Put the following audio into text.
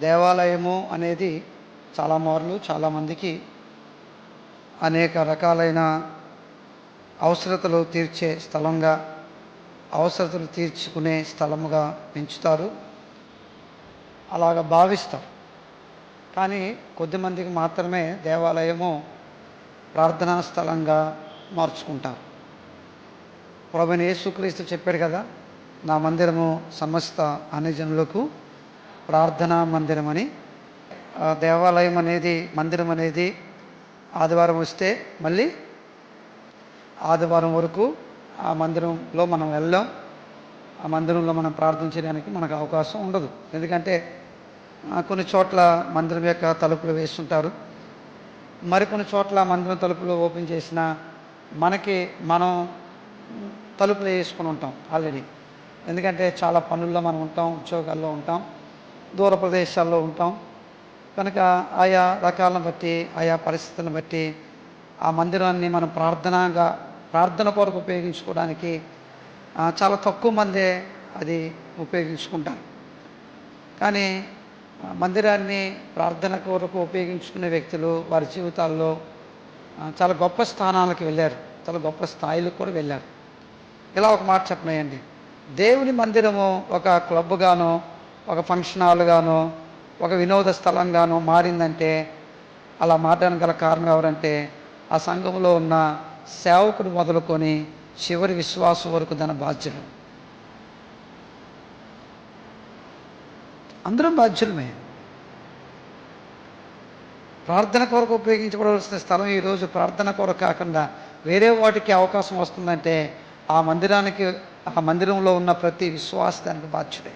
దేవాలయము అనేది చాలా మార్లు చాలామందికి అనేక రకాలైన అవసరతలు తీర్చే స్థలంగా అవసరతలు తీర్చుకునే స్థలముగా పెంచుతారు. అలాగ భావిస్తారు కానీ కొద్దిమందికి మాత్రమే దేవాలయము ప్రార్థనా స్థలంగా మార్చుకుంటారు. ప్రభుని యేసుక్రీస్తు చెప్పాడు కదా నా మందిరము సమస్త అన్యజనులకు ప్రార్థనా మందిరం అని దేవాలయం అనేది మందిరం అనేది ఆదివారం వస్తే మళ్ళీ ఆదివారం వరకు ఆ మందిరంలో మనం వెళ్ళాం. ఆ మందిరంలో మనం ప్రార్థన చేయడానికి మనకు అవకాశం ఉండదు. ఎందుకంటే కొన్ని చోట్ల మందిరం యొక్క తలుపులు వేస్తుంటారు. మరికొన్ని చోట్ల మందిరం తలుపులు ఓపెన్ చేసిన మనకి మనం తలుపులు వేసుకుని ఉంటాం ఆల్రెడీ. ఎందుకంటే చాలా పనుల్లో మనం ఉంటాం ఉద్యోగాల్లో ఉంటాం. దూర ప్రదేశాల్లో ఉంటాం. కనుక ఆయా రకాలను బట్టి ఆయా పరిస్థితులను బట్టి ఆ మందిరాన్ని మనం ప్రార్థనగా ప్రార్థన కొరకు ఉపయోగించుకోవడానికి చాలా తక్కువ మందే అది ఉపయోగించుకుంటారు. కానీ మందిరాన్ని ప్రార్థన కొరకు ఉపయోగించుకునే వ్యక్తులు వారి జీవితాల్లో చాలా గొప్ప స్థానాలకు వెళ్ళారు. చాలా గొప్ప స్థాయిలకు కూడా వెళ్ళారు. ఇలా ఒక మాట చెప్పనేయండి. దేవుని మందిరము ఒక క్లబ్గానో ఒక ఫంక్షన్ హాల్గానో ఒక వినోద స్థలంగానో మారిందంటే అలా మారడానికి గల కారణం ఎవరంటే ఆ సంఘంలో ఉన్న సేవకుడు మొదలుకొని చివరి విశ్వాసం వరకు దాని బాధ్యులు. అందరం బాధ్యులమే. ప్రార్థన కొరకు ఉపయోగించబడవలసిన స్థలం ఈరోజు ప్రార్థన కొరకు కాకుండా వేరే వాటికి అవకాశం వస్తుందంటే ఆ మందిరానికి ఆ మందిరంలో ఉన్న ప్రతి విశ్వాస దానికి బాధ్యుడే